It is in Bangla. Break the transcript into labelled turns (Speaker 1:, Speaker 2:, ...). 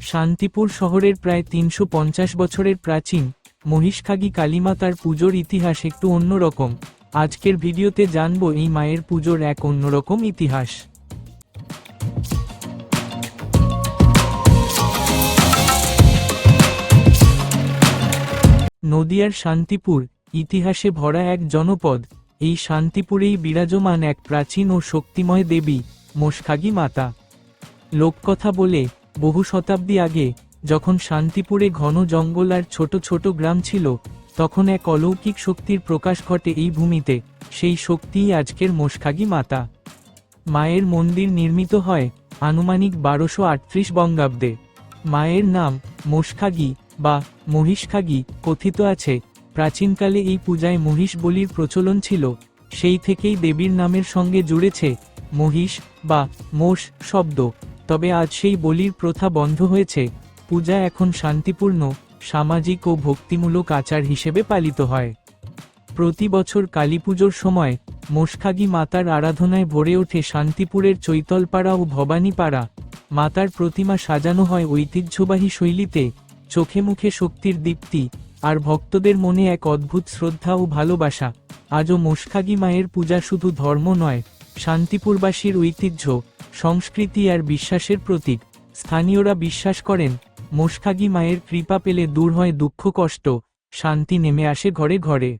Speaker 1: শান্তিপুর শহরের প্রায় তিনশো পঞ্চাশ বছরের প্রাচীন, মহিষখাগী কালীমাতার পুজোর ইতিহাস একটু অন্যরকম আজকের ভিডিওতে জানব এই মায়ের পুজোর এক অন্যরকম ইতিহাস। নদিয়ার শান্তিপুর, ইতিহাসে ভরা এক জনপদ। এই শান্তিপুরেই বিরাজমান এক প্রাচীন ও শক্তিময় দেবী মোষখাগী মাতা। লোককথা বলে বহু শতাব্দী আগে, যখন শান্তিপুরে ঘন জঙ্গল আর ছোট ছোট গ্রাম ছিল, তখন এক অলৌকিক শক্তির প্রকাশ ঘটে এই ভূমিতে, সেই শক্তিই আজকের মোষখাগী মাতা। মায়ের মন্দির নির্মিত হয় আনুমানিক বারোশো আটত্রিশ বঙ্গাব্দে। মায়ের নাম মোষখাগী বা মহিষখাগী কথিত আছে। প্রাচীনকালে এই পূজায় মহিষ বলির প্রচলন ছিল। সেই থেকেই দেবীর নামের সঙ্গে জুড়েছে মহিষ বা মোষ শব্দ। তবে আজ সেই বলির প্রথা বন্ধ হয়েছে। পূজা এখন শান্তিপূর্ণ, সামাজিক ও ভক্তিমূলক আচার হিসেবে পালিত হয়। প্রতি বছর কালীপুজোর সময় মোষখাগী মাতার আরাধনায় ভরে ওঠে শান্তিপুরের চৈতলপাড়া ও ভবানীপাড়া। মাতার প্রতিমা সাজানো হয় ঐতিহ্যবাহী শৈলীতে, চোখে মুখে শক্তির দীপ্তি, আর ভক্তদের মনে এক অদ্ভুত শ্রদ্ধা ও ভালোবাসা। আজও মোষখাগী মায়ের পূজা শুধু ধর্ম নয়, শান্তিপুরবাসীর ঐতিহ্য সংস্কৃতি আর বিশ্বাসের প্রতীক। স্থানীয়রা বিশ্বাস করেন মোষখাগী মায়ের কৃপা পেলে দূর হয় দুঃখ কষ্ট, শান্তি নেমে আসে ঘরে ঘরে।